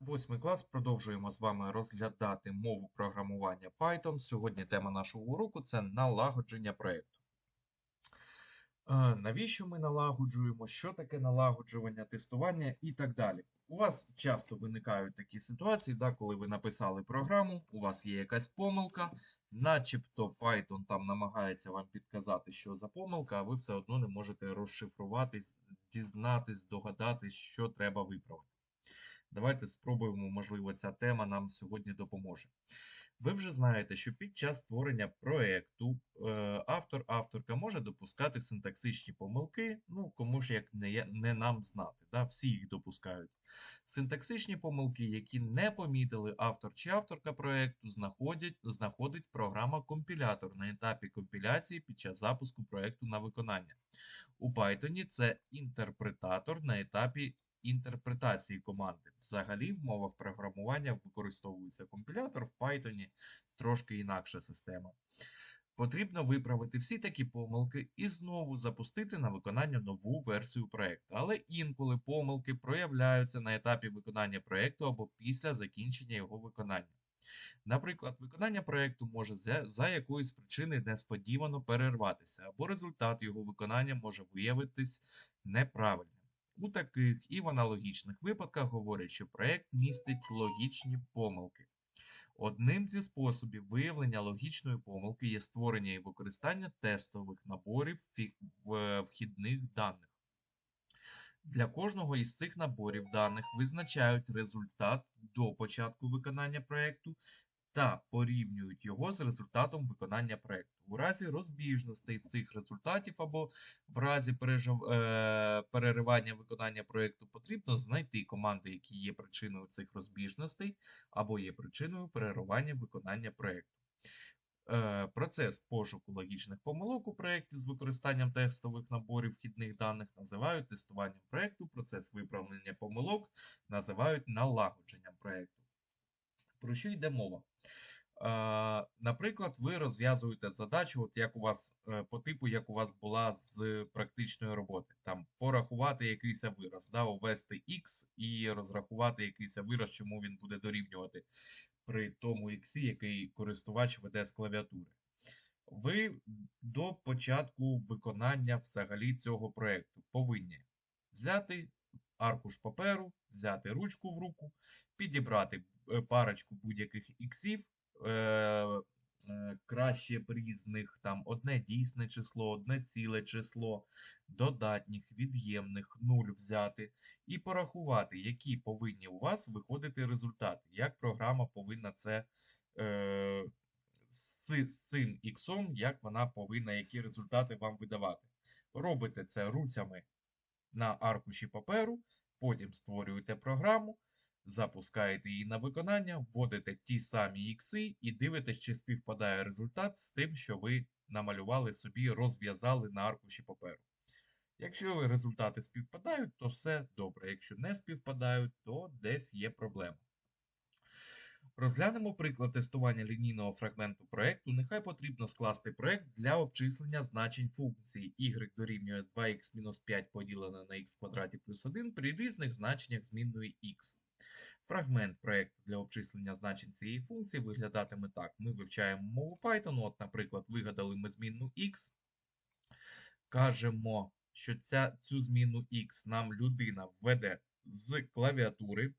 Восьмий клас. Продовжуємо з вами розглядати мову програмування Python. Сьогодні тема нашого уроку це налагодження проєкту. Е, Навіщо ми налагоджуємо? Що таке налагоджування, тестування і так далі. У вас часто виникають такі ситуації, да, коли ви написали програму, у вас є якась помилка, начебто Python там намагається вам підказати, що за помилка, а ви все одно не можете розшифруватись, дізнатись, догадатись, що треба виправити. Давайте спробуємо, можливо, ця тема нам сьогодні допоможе. Ви вже знаєте, що під час створення проєкту е, автор-авторка може допускати синтаксичні помилки, ну, кому ж як не, не нам знати, да? всі їх допускають. Синтаксичні помилки, які не помітили автор чи авторка проєкту, знаходять, знаходить програма-компілятор на етапі компіляції під час запуску проєкту на виконання. У Python це інтерпретатор на етапі інтерпретації команди. Взагалі, в мовах програмування використовується компілятор, в Python трошки інакша система. Потрібно виправити всі такі помилки і знову запустити на виконання нову версію проєкту. Але інколи помилки проявляються на етапі виконання проєкту або після закінчення його виконання. Наприклад, виконання проєкту може за, якоїсь причини несподівано перерватися, або результат його виконання може виявитись неправильним. У таких і в аналогічних випадках говорять, що проєкт містить логічні помилки. Одним зі способів виявлення логічної помилки є створення і використання тестових наборів вхідних даних. Для кожного із цих наборів даних визначають результат до початку виконання проєкту та порівнюють його з результатом виконання проєкту. У разі розбіжностей цих результатів або в разі е, переривання виконання проєкту потрібно знайти команди, які є причиною цих розбіжностей, або є причиною переривання виконання проєкту. Е, Процес пошуку логічних помилок у проєкті з використанням текстових наборів вхідних даних називають тестуванням проєкту, процес виправлення помилок називають налагодженням проєкту. Про що йде мова? Наприклад, ви розв'язуєте задачу, от як у вас е, по типу, як у вас була з практичної роботи. Там порахувати якийсь вираз, да, ввести x і розрахувати якийсь вираз, чому він буде дорівнювати при тому x, який користувач веде з клавіатури. Ви до початку виконання взагалі цього проєкту повинні взяти аркуш паперу, взяти ручку в руку, підібрати парочку будь-яких іксів, е, е, краще різних, там одне дійсне число, одне ціле число, додатніх, від'ємних, нуль взяти і порахувати, які повинні у вас виходити результати, як програма повинна це е, з, з цим іксом, як вона повинна, які результати вам видавати. Робите це руцями на аркуші паперу, потім створюєте програму, запускаєте її на виконання, вводите ті самі ікси і дивитесь, чи співпадає результат з тим, що ви намалювали собі, розв'язали на аркуші паперу. Якщо результати співпадають, то все добре. Якщо не співпадають, то десь є проблема. Розглянемо приклад тестування лінійного фрагменту проєкту. Нехай потрібно скласти проєкт для обчислення значень функції y дорівнює 2х-5 поділене на х квадраті плюс 1 при різних значеннях змінної x. Фрагмент проєкту для обчислення значень цієї функції виглядатиме так. Ми вивчаємо мову Python. От, наприклад, вигадали ми змінну x. Кажемо, що ця, цю зміну x нам людина введе з клавіатури.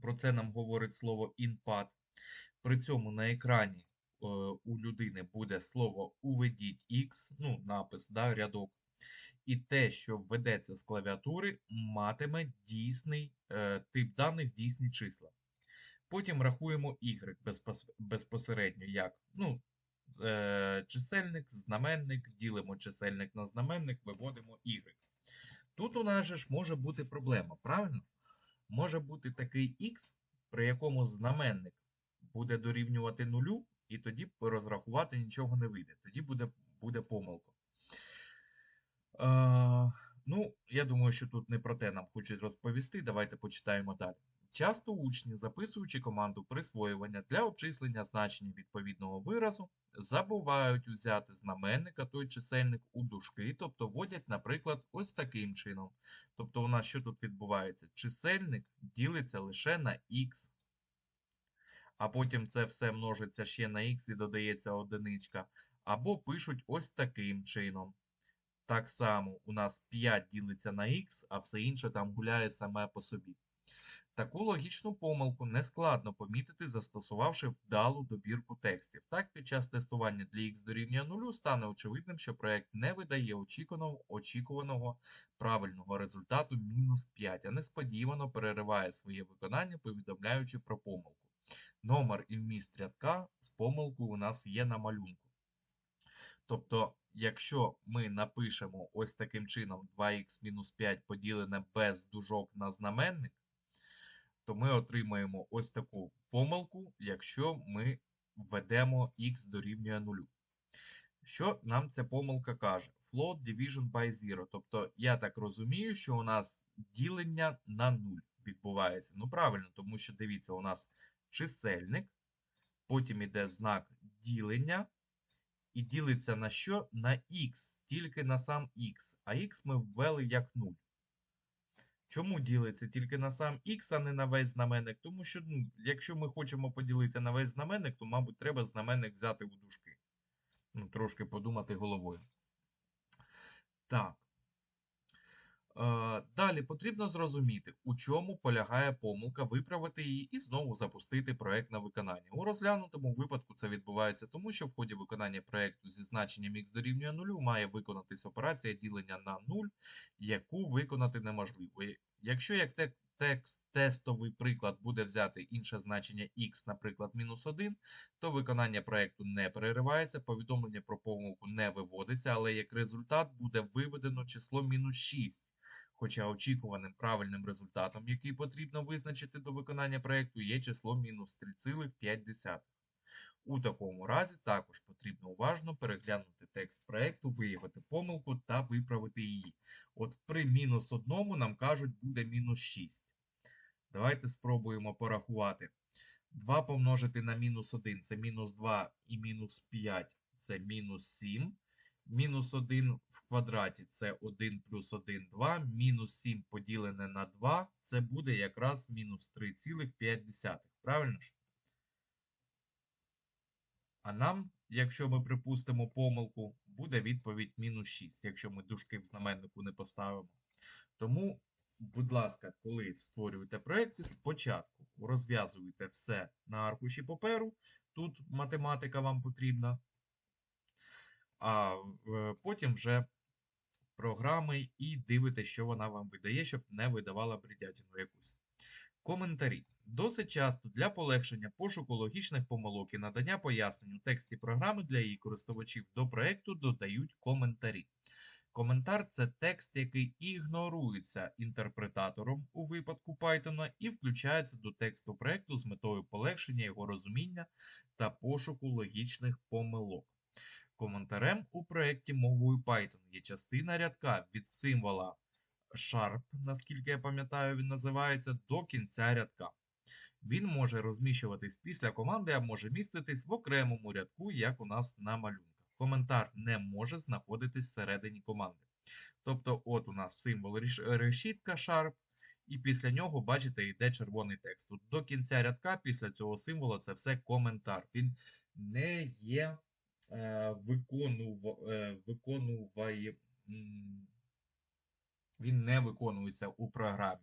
Про це нам говорить слово input. При цьому на екрані е, у людини буде слово уведіть X, ну, напис, да, рядок. І те, що введеться з клавіатури, матиме дійсний е, тип даних, дійсні числа. Потім рахуємо y безпосередньо як ну, е, чисельник, знаменник, ділимо чисельник на знаменник, виводимо y. Тут у нас ж може бути проблема, правильно? Може бути такий x, при якому знаменник буде дорівнювати нулю, і тоді розрахувати нічого не вийде. Тоді буде, буде помилка. Е, ну, я думаю, що тут не про те нам хочуть розповісти. Давайте почитаємо далі. Часто учні, записуючи команду присвоювання для обчислення значення відповідного виразу, забувають взяти знаменника той чисельник у дужки, тобто вводять, наприклад, ось таким чином. Тобто у нас що тут відбувається? Чисельник ділиться лише на х, а потім це все множиться ще на х і додається одиничка. Або пишуть ось таким чином. Так само у нас 5 ділиться на х, а все інше там гуляє саме по собі. Таку логічну помилку нескладно помітити, застосувавши вдалу добірку текстів. Так, під час тестування для х дорівнює 0 стане очевидним, що проєкт не видає очікуваного, очікуваного правильного результату мінус 5, а несподівано перериває своє виконання, повідомляючи про помилку. Номер і вміст рядка з помилкою у нас є на малюнку. Тобто, якщо ми напишемо ось таким чином 2х-5 поділене без дужок на знаменник, то ми отримаємо ось таку помилку, якщо ми введемо х дорівнює 0. Що нам ця помилка каже? Float division by zero. Тобто, я так розумію, що у нас ділення на 0 відбувається. Ну, правильно, тому що дивіться, у нас чисельник, потім іде знак ділення. І ділиться на що? На х, тільки на сам х. А х ми ввели як 0. Чому ділиться тільки на сам х, а не на весь знаменник? Тому що, ну, якщо ми хочемо поділити на весь знаменник, то, мабуть, треба знаменник взяти у дужки. Ну, Трошки подумати головою. Так. Е, Далі потрібно зрозуміти, у чому полягає помилка, виправити її і знову запустити проект на виконання. У розглянутому випадку це відбувається тому, що в ході виконання проекту зі значенням х дорівнює 0 має виконатись операція ділення на 0, яку виконати неможливо. Якщо як те- текст тестовий приклад буде взяти інше значення х, наприклад, мінус 1, то виконання проекту не переривається, повідомлення про помилку не виводиться, але як результат буде виведено число мінус 6. Хоча очікуваним правильним результатом, який потрібно визначити до виконання проєкту, є число мінус 3,5. У такому разі також потрібно уважно переглянути текст проєкту, виявити помилку та виправити її. От при мінус 1 нам кажуть буде мінус 6. Давайте спробуємо порахувати. 2 помножити на мінус 1 це мінус 2 і мінус 5 це мінус 7. Мінус 1 в квадраті це 1 плюс 1 2. Мінус 7 поділене на 2 це буде якраз мінус 3,5. Правильно ж? А нам, якщо ми припустимо помилку, буде відповідь мінус 6, якщо ми дужки в знаменнику не поставимо. Тому, будь ласка, коли створюєте проекти, спочатку розв'язуєте все на аркуші паперу. Тут математика вам потрібна. А потім вже програми і дивитесь, що вона вам видає, щоб не видавала бредятину якусь. Коментарі. Досить часто для полегшення пошуку логічних помилок і надання пояснень у тексті програми для її користувачів до проєкту додають коментарі. Коментар це текст, який ігнорується інтерпретатором у випадку Python і включається до тексту проєкту з метою полегшення його розуміння та пошуку логічних помилок. Коментарем у проєкті мовою Python є частина рядка від символа Sharp, наскільки я пам'ятаю, він називається, до кінця рядка. Він може розміщуватись після команди, а може міститись в окремому рядку, як у нас на малюнках. Коментар не може знаходитись всередині команди. Тобто, от у нас символ решітка Sharp, і після нього, бачите, йде червоний текст. Тут до кінця рядка, після цього символа, це все коментар. Він не є виконуває. Він не виконується у програмі.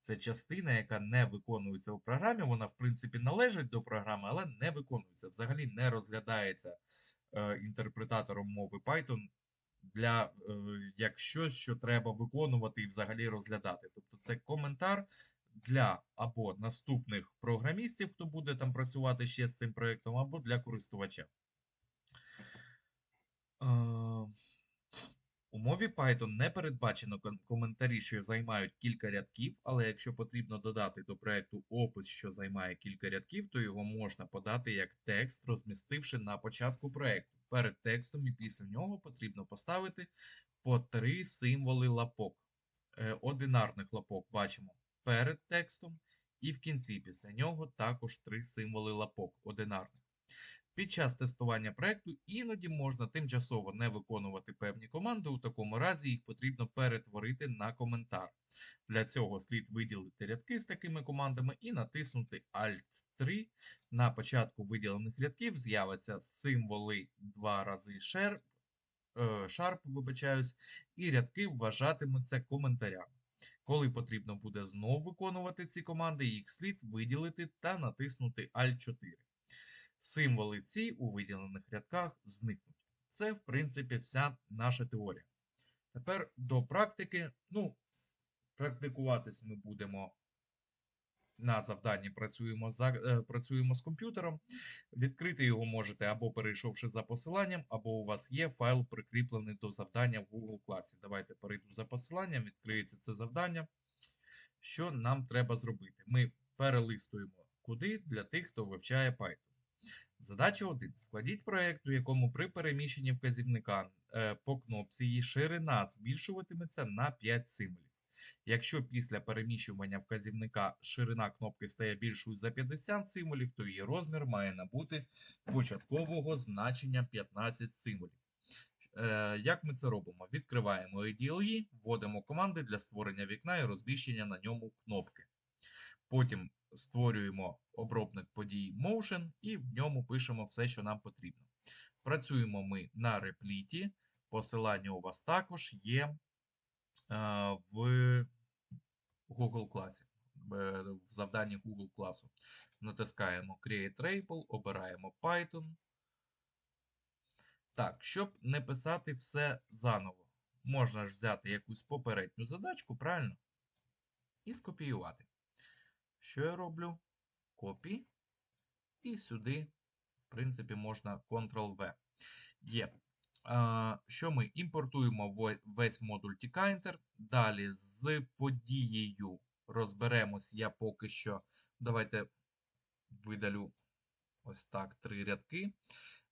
Це частина, яка не виконується у програмі. Вона, в принципі, належить до програми, але не виконується. Взагалі не розглядається е, інтерпретатором мови Python для е, як щось, що треба виконувати і взагалі розглядати. Тобто це коментар для або наступних програмістів, хто буде там працювати ще з цим проєктом, або для користувача. Е, у мові Python не передбачено коментарі, що займають кілька рядків, але якщо потрібно додати до проєкту опис, що займає кілька рядків, то його можна подати як текст, розмістивши на початку проєкту. Перед текстом і після нього потрібно поставити по три символи лапок. Е, одинарних лапок бачимо перед текстом, І в кінці після нього також три символи лапок одинарних. Під час тестування проекту іноді можна тимчасово не виконувати певні команди, у такому разі їх потрібно перетворити на коментар. Для цього слід виділити рядки з такими командами і натиснути Alt-3. На початку виділених рядків з'являться символи два рази share, е, sharp, вибачаюсь, і рядки вважатимуться коментарями. Коли потрібно буде знову виконувати ці команди, їх слід виділити та натиснути Alt-4. Символи ці у виділених рядках зникнуть. Це, в принципі, вся наша теорія. Тепер до практики. Ну, практикуватись ми будемо на завданні. Працюємо, за, е, працюємо з комп'ютером. Відкрити його можете або перейшовши за посиланням, або у вас є файл, прикріплений до завдання в Google класі. Давайте перейду за посиланням, відкриється це завдання. Що нам треба зробити? Ми перелистуємо куди для тих, хто вивчає Python. Задача 1. Складіть проєкт, у якому при переміщенні вказівника е, по кнопці її ширина збільшуватиметься на 5 символів. Якщо після переміщування вказівника ширина кнопки стає більшою за 50 символів, то її розмір має набути початкового значення 15 символів. Е, як ми це робимо? Відкриваємо IDLE, вводимо команди для створення вікна і розміщення на ньому кнопки. Потім створюємо обробник подій Motion і в ньому пишемо все, що нам потрібно. Працюємо ми на репліті. Посилання у вас також є е, в Google класі, в завданні Google класу. Натискаємо Create Ripple, обираємо Python. Так, щоб не писати все заново, можна ж взяти якусь попередню задачку, правильно? І скопіювати. Що я роблю? Копі. І сюди, в принципі, можна Ctrl-V. Є. Що ми імпортуємо весь модуль TKinter. Далі з подією розберемось. Я поки що. Давайте видалю ось так три рядки.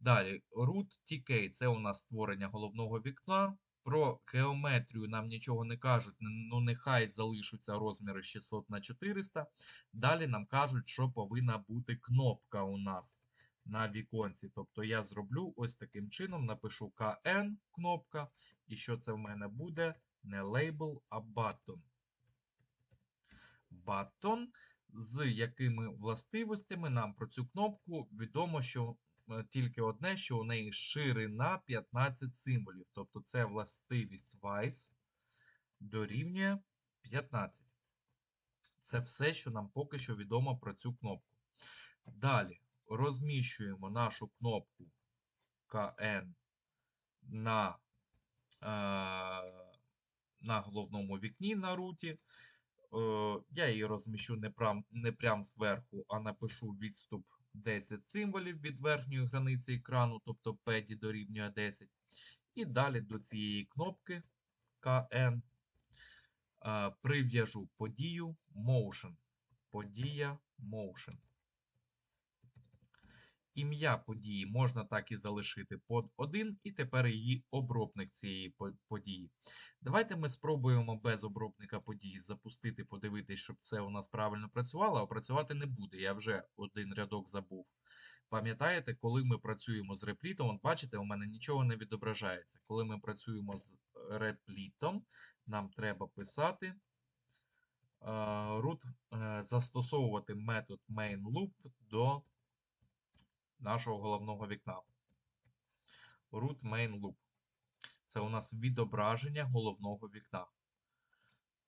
Далі, root TK це у нас створення головного вікна. Про геометрію нам нічого не кажуть, ну нехай залишаться розміри 600 на 400. Далі нам кажуть, що повинна бути кнопка у нас на віконці. Тобто я зроблю ось таким чином: напишу KN кнопка. І що це в мене буде? Не лейбл, а button. Button, з якими властивостями нам про цю кнопку відомо, що тільки одне, що у неї ширина 15 символів. Тобто це властивість Vice дорівнює 15. Це все, що нам поки що відомо про цю кнопку. Далі розміщуємо нашу кнопку KN на е, на головному вікні на руті. Е, я її розміщу не прям, не прям зверху, а напишу відступ 10 символів від верхньої границі екрану, тобто PD дорівнює 10. І далі до цієї кнопки KN прив'яжу подію Motion. Подія Motion. Ім'я події можна так і залишити под 1, і тепер її обробник цієї події. Давайте ми спробуємо без обробника події запустити, подивитись, щоб все у нас правильно працювало, а працювати не буде. Я вже один рядок забув. Пам'ятаєте, коли ми працюємо з реплітом, бачите, у мене нічого не відображається. Коли ми працюємо з реплітом, нам треба писати root, е, застосовувати метод main до нашого головного вікна. Root main loop. Це у нас відображення головного вікна.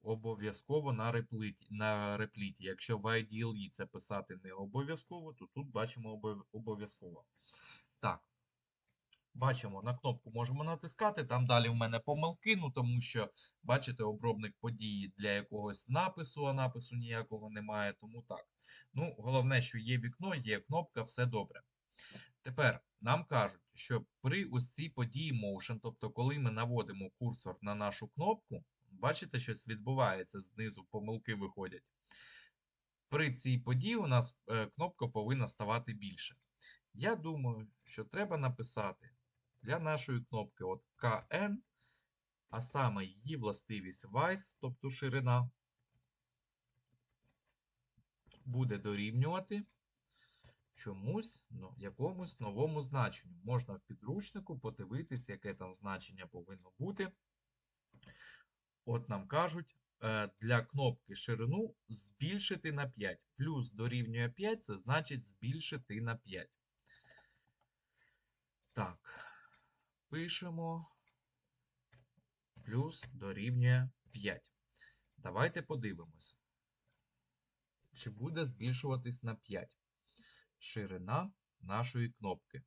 Обов'язково на репліті. на репліті. Якщо в IDLE це писати не обов'язково, то тут бачимо обов'язково. Так. Бачимо, на кнопку можемо натискати. Там далі в мене помилки, ну тому що, бачите, обробник події для якогось напису, а напису ніякого немає. Тому так. Ну, Головне, що є вікно, є кнопка, все добре. Тепер нам кажуть, що при ось цій події Motion, тобто, коли ми наводимо курсор на нашу кнопку, бачите, щось відбувається, знизу помилки виходять. При цій події у нас е, кнопка повинна ставати більше. Я думаю, що треба написати для нашої кнопки от KN, а саме її властивість Vice, тобто ширина. буде дорівнювати чомусь, ну, якомусь новому значенню. Можна в підручнику подивитись, яке там значення повинно бути. От нам кажуть, е, для кнопки ширину збільшити на 5. Плюс дорівнює 5, це значить збільшити на 5. Так, пишемо плюс дорівнює 5. Давайте подивимось, чи буде збільшуватись на 5 ширина нашої кнопки.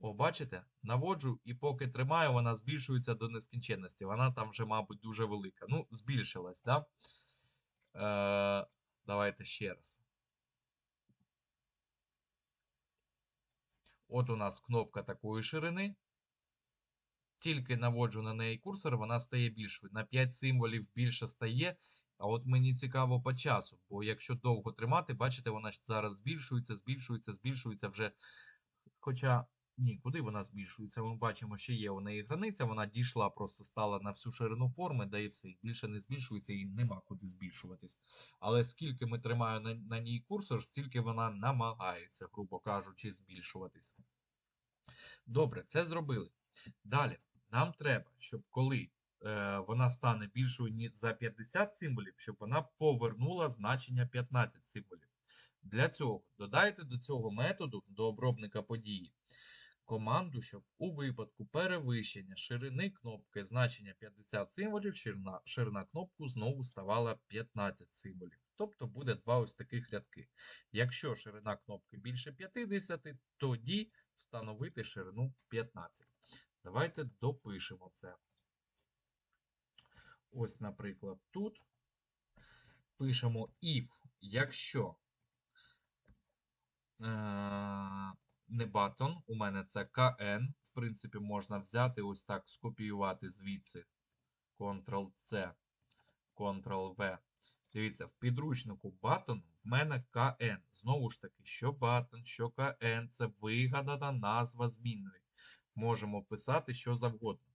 О, бачите? Наводжу і поки тримаю, вона збільшується до нескінченності. Вона там вже, мабуть, дуже велика. Ну, збільшилась, да? Е, давайте ще раз. От у нас кнопка такої ширини. Тільки наводжу на неї курсор, вона стає більшою. На 5 символів більше стає. А от мені цікаво по часу, бо якщо довго тримати, бачите, вона ж зараз збільшується, збільшується, збільшується вже. Хоча, ні, куди вона збільшується? Ми бачимо, що є у неї границя, вона дійшла, просто стала на всю ширину форми, да і все. Більше не збільшується і нема куди збільшуватись. Але скільки ми тримаємо на, на ній курсор, стільки вона намагається, грубо кажучи, збільшуватись. Добре, це зробили. Далі, нам треба, щоб коли вона стане більшою за 50 символів, щоб вона повернула значення 15 символів. Для цього додайте до цього методу, до обробника події, команду, щоб у випадку перевищення ширини кнопки значення 50 символів, ширина, ширина кнопку знову ставала 15 символів. Тобто буде два ось таких рядки. Якщо ширина кнопки більше 50, тоді встановити ширину 15. Давайте допишемо це. Ось, наприклад, тут пишемо if, якщо е, не button, у мене це kn. В принципі, можна взяти ось так, скопіювати звідси Ctrl-C, Ctrl-V. Дивіться, в підручнику button в мене kn. Знову ж таки, що button, що kn це вигадана назва змінної. Можемо писати що завгодно.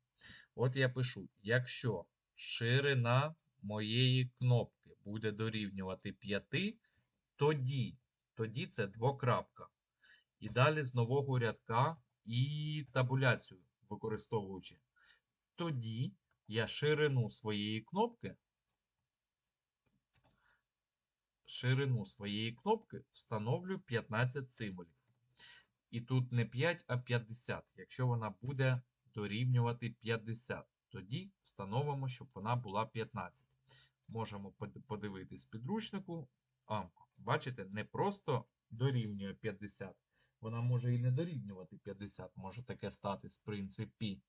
От я пишу: якщо ширина моєї кнопки буде дорівнювати 5, тоді, тоді це двокрапка. І далі з нового рядка і табуляцію використовуючи. Тоді я ширину своєї кнопки ширину своєї кнопки встановлю 15 символів. І тут не 5, а 50. Якщо вона буде дорівнювати 50, тоді встановимо, щоб вона була 15. Можемо подивитись підручнику. А, бачите, не просто дорівнює 50. Вона може і не дорівнювати 50, може таке статись, в принципі.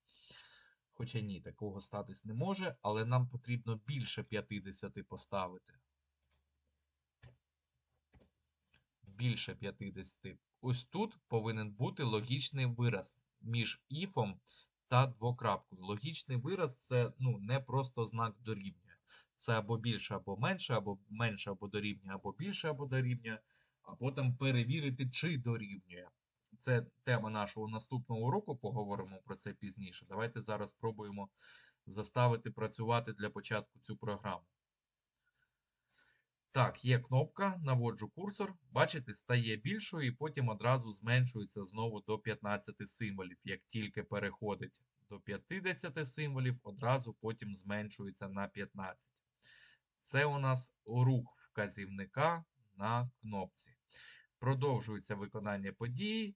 Хоча ні, такого статись не може, але нам потрібно більше 50 поставити. Більше 50. Ось тут повинен бути логічний вираз між іфом та двокрапкою. Логічний вираз це ну, не просто знак дорівнює. Це або більше, або менше, або менше, або дорівнює, або більше, або дорівнює, або там перевірити, чи дорівнює. Це тема нашого наступного уроку, поговоримо про це пізніше. Давайте зараз спробуємо заставити працювати для початку цю програму. Так, є кнопка, наводжу курсор. Бачите, стає більшою і потім одразу зменшується знову до 15 символів. Як тільки переходить до 50 символів, одразу потім зменшується на 15. Це у нас рух вказівника на кнопці. Продовжується виконання події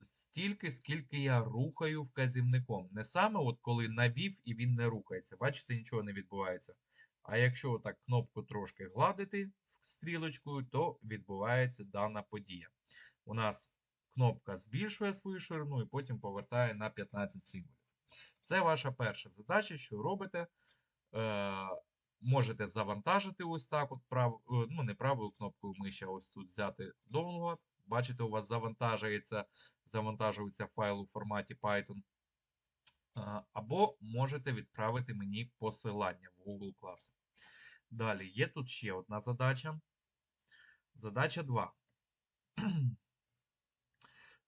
стільки, скільки я рухаю вказівником. Не саме от коли навів і він не рухається. Бачите, нічого не відбувається. А якщо так кнопку трошки гладити стрілочкою, то відбувається дана подія. У нас кнопка збільшує свою ширину і потім повертає на 15 символів. Це ваша перша задача, що робите. Е, Можете завантажити ось так, от прав, е, ну не правою кнопкою миші, а ось тут взяти download. Бачите, у вас завантажується, завантажується файл у форматі Python. Або можете відправити мені посилання в Google Class. Далі є тут ще одна задача. Задача 2.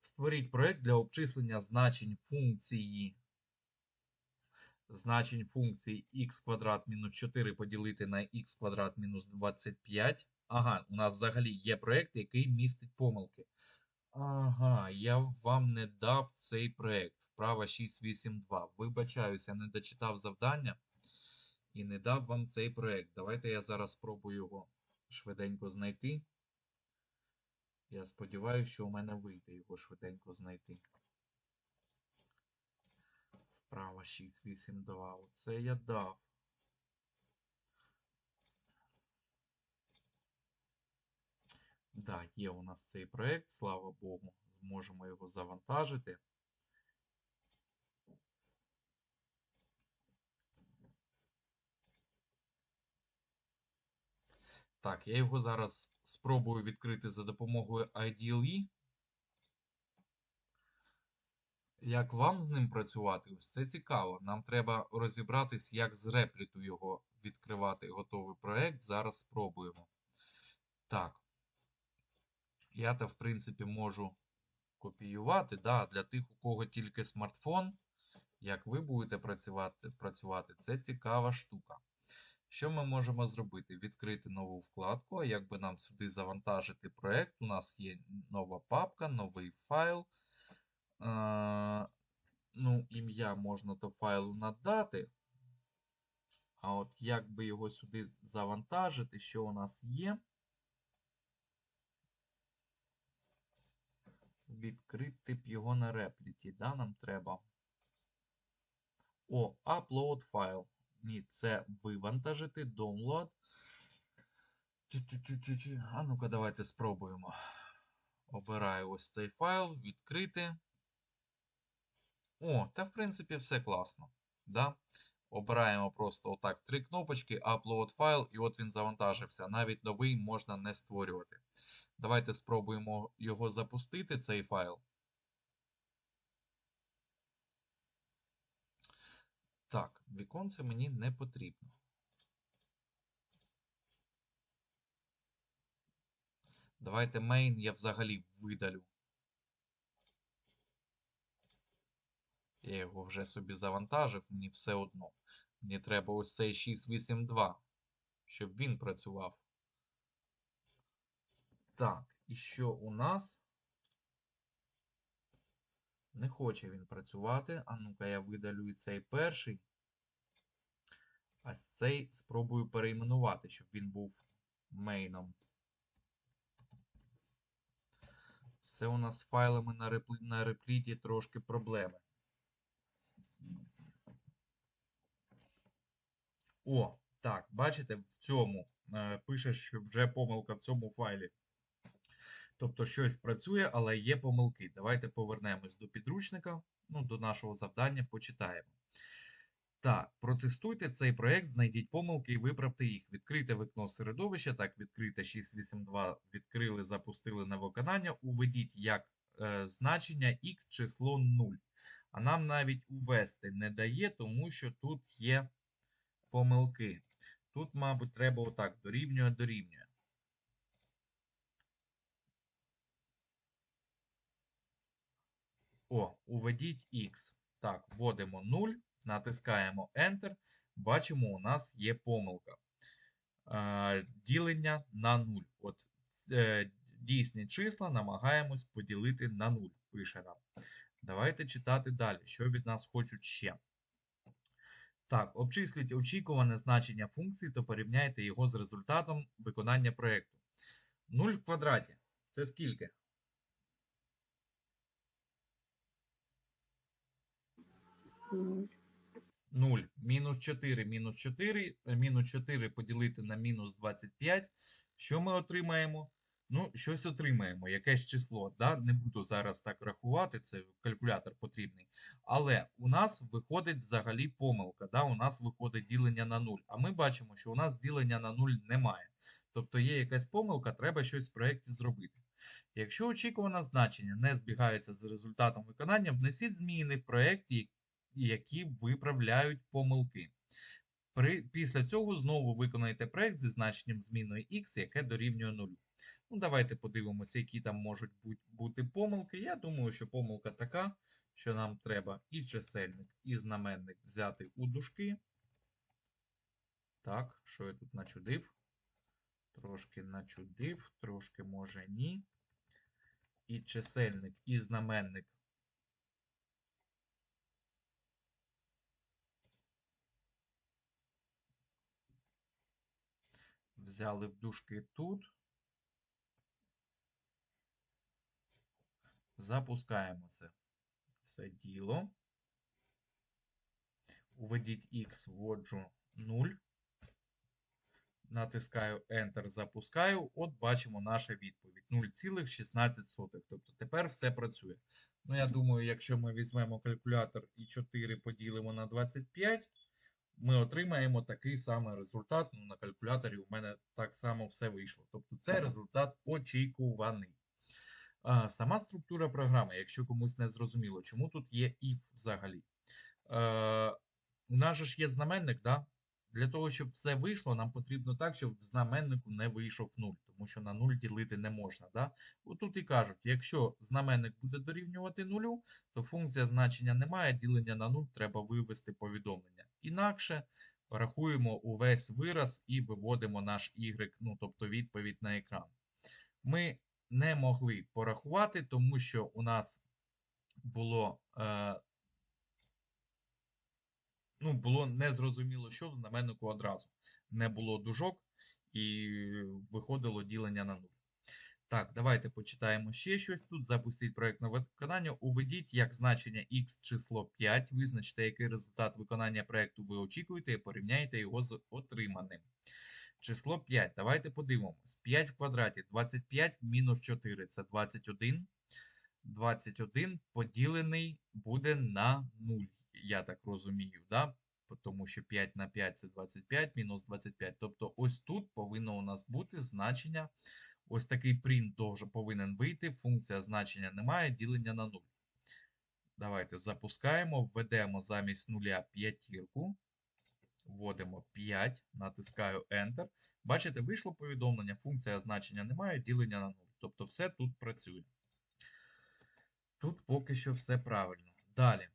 Створіть проєкт для обчислення значень функції. Значень функції х квадрат мінус 4 поділити на х квадрат мінус 25 Ага, у нас взагалі є проєкт, який містить помилки. Ага, я вам не дав цей проєкт. Вправа 682. Вибачаюся, не дочитав завдання і не дав вам цей проєкт. Давайте я зараз спробую його швиденько знайти. Я сподіваюся, що у мене вийде його швиденько знайти. Вправа 682. Оце я дав. Да, є у нас цей проєкт, слава Богу. Зможемо його завантажити. Так, я його зараз спробую відкрити за допомогою IDLE. Як вам з ним працювати? Ось це цікаво. Нам треба розібратись, як з репліту його відкривати готовий проєкт. Зараз спробуємо. Так. Я то, в принципі, можу копіювати. Да, Для тих, у кого тільки смартфон, як ви будете працювати, працювати, це цікава штука. Що ми можемо зробити? Відкрити нову вкладку. А якби нам сюди завантажити проєкт, у нас є нова папка, новий файл. А, ну, Ім'я можна до файлу надати. А от як би його сюди завантажити, що у нас є? Відкрити б його на репліті, да, нам треба. О, upload файл. Ні, це вивантажити, download. А ну-ка, давайте спробуємо. Обираю ось цей файл, відкрити. О, та в принципі все класно. Да? Обираємо просто отак три кнопочки, upload файл, і от він завантажився. Навіть новий можна не створювати. Давайте спробуємо його запустити, цей файл. Так, віконце мені не потрібно. Давайте main я взагалі видалю. Я його вже собі завантажив, мені все одно. Мені треба ось цей 682, щоб він працював. Так, і що у нас? Не хоче він працювати. А ну-ка, я видалю і цей перший. А цей спробую перейменувати, щоб він був мейном. Все у нас з файлами на, реплі... на репліті трошки проблеми. О, так, бачите, в цьому е, пише, що вже помилка в цьому файлі. Тобто щось працює, але є помилки. Давайте повернемось до підручника, ну, до нашого завдання, почитаємо. Так, протестуйте цей проєкт, знайдіть помилки і виправте їх. Відкрийте вікно середовища. Так, відкрите 682, відкрили, запустили на виконання. Уведіть як е, значення x число 0. А нам навіть увести не дає, тому що тут є помилки. Тут, мабуть, треба отак дорівнює, дорівнює. О, уведіть X. Так, вводимо 0, натискаємо Enter. Бачимо, у нас є помилка. Е, ділення на 0. От е, Дійсні числа намагаємось поділити на 0, пише нам. Давайте читати далі, що від нас хочуть ще. Так, обчисліть очікуване значення функції, то порівняйте його з результатом виконання проєкту. 0 в квадраті. Це скільки? 0. Мінус 4, мінус 4. Мінус 4 поділити на мінус 25. Що ми отримаємо? Ну, щось отримаємо, якесь число. Да? Не буду зараз так рахувати, це калькулятор потрібний. Але у нас виходить взагалі помилка. Да? У нас виходить ділення на 0. А ми бачимо, що у нас ділення на 0 немає. Тобто є якась помилка, треба щось в проєкті зробити. Якщо очікуване значення не збігається з результатом виконання, внесіть зміни в проєкті, які виправляють помилки. При, Після цього знову виконайте проєкт зі значенням зміною x, яке дорівнює 0. Ну, Давайте подивимося, які там можуть бути помилки. Я думаю, що помилка така, що нам треба і чисельник, і знаменник взяти у дужки. Так, що я тут начудив? Трошки начудив, трошки може ні. І чисельник, і знаменник. Взяли в дужки тут. Запускаємо це все діло. Уведіть X, вводжу 0. Натискаю Enter, запускаю. От бачимо наша відповідь. 0,16. Тобто тепер все працює. Ну, я думаю, якщо ми візьмемо калькулятор і 4 поділимо на 25, ми отримаємо такий самий результат. Ну, на калькуляторі у мене так само все вийшло. Тобто це результат очікуваний. А, Сама структура програми, якщо комусь не зрозуміло, чому тут є if взагалі. Е, у нас же ж є знаменник, да? Для того, щоб все вийшло, нам потрібно так, щоб в знаменнику не вийшов 0, тому що на 0 ділити не можна. Да? Отут і кажуть, якщо знаменник буде дорівнювати 0, то функція значення немає, ділення на 0 треба вивести повідомлення. Інакше рахуємо увесь вираз і виводимо наш y, ну, тобто відповідь на екран. Ми не могли порахувати, тому що у нас було е, ну, було незрозуміло, що в знаменнику одразу. Не було дужок і виходило ділення на 0. Так, давайте почитаємо ще щось тут. Запустіть проєкт на виконання. Уведіть як значення x число 5. Визначте, який результат виконання проєкту ви очікуєте, і порівняйте його з отриманим. Число 5. Давайте подивимось. 5 в квадраті 25 мінус 4 це 21. 21 поділений буде на 0, я так розумію, да? тому що 5 на 5 це 25, мінус 25. Тобто ось тут повинно у нас бути значення, ось такий принт повинен вийти, функція значення немає, ділення на 0. Давайте запускаємо, введемо замість нуля п'ятірку, вводимо 5, натискаю Enter. Бачите, вийшло повідомлення, функція значення немає, ділення на 0. Тобто все тут працює. Тут поки що все правильно. Далі.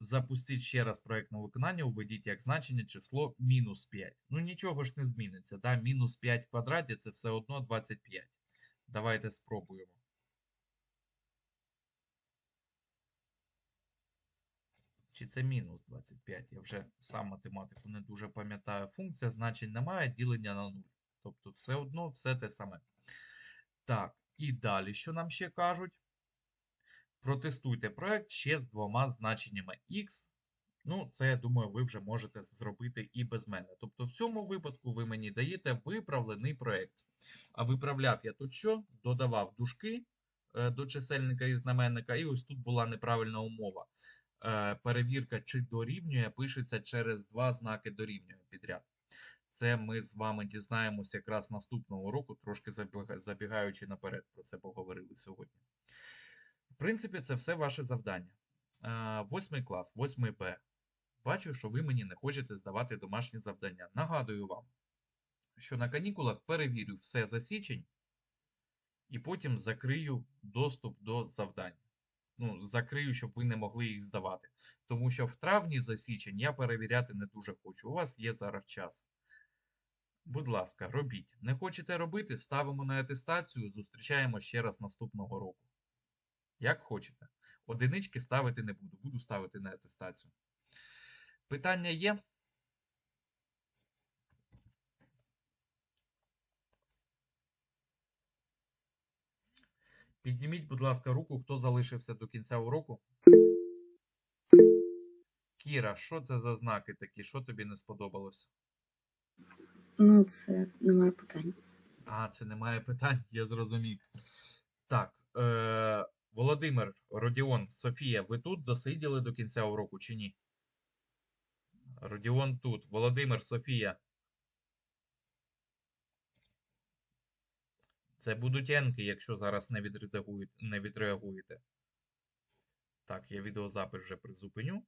Запустіть ще раз проєктне виконання, введіть як значення число мінус 5. Ну, нічого ж не зміниться. Да? Мінус 5 в квадраті це все одно 25. Давайте спробуємо. Чи це мінус 25? Я вже сам математику не дуже пам'ятаю. Функція значень немає, ділення на 0. Тобто, все одно все те саме. Так, і далі, що нам ще кажуть? Протестуйте проект ще з двома значеннями x. Ну, це, я думаю, ви вже можете зробити і без мене. Тобто, в цьому випадку ви мені даєте виправлений проект. А виправляв я тут що? Додавав дужки е, до чисельника і знаменника, і ось тут була неправильна умова. Е, перевірка, чи дорівнює, пишеться через два знаки дорівнює підряд. Це ми з вами дізнаємося якраз наступного року, трошки забігаючи наперед, про це поговорили сьогодні. В принципі, це все ваше завдання. Восьмий клас, 8 Б. Бачу, що ви мені не хочете здавати домашні завдання. Нагадую вам, що на канікулах перевірю все за січень і потім закрию доступ до завдань. Ну, закрию, щоб ви не могли їх здавати. Тому що в травні за січень я перевіряти не дуже хочу. У вас є зараз час. Будь ласка, робіть. Не хочете робити? Ставимо на атестацію, зустрічаємо ще раз наступного року. Як хочете. Одинички ставити не буду. Буду ставити на атестацію. Питання є? Підніміть, будь ласка, руку, хто залишився до кінця уроку. Кіра, що це за знаки такі? Що тобі не сподобалось? Ну, це немає питань. А, це немає питань, я зрозумів. Так. Е- Володимир, Родіон, Софія, ви тут досиділи до кінця уроку чи ні? Родіон тут. Володимир, Софія. Це будуть енки, якщо зараз не. Не відреагуєте. Так, я відеозапис вже призупиню.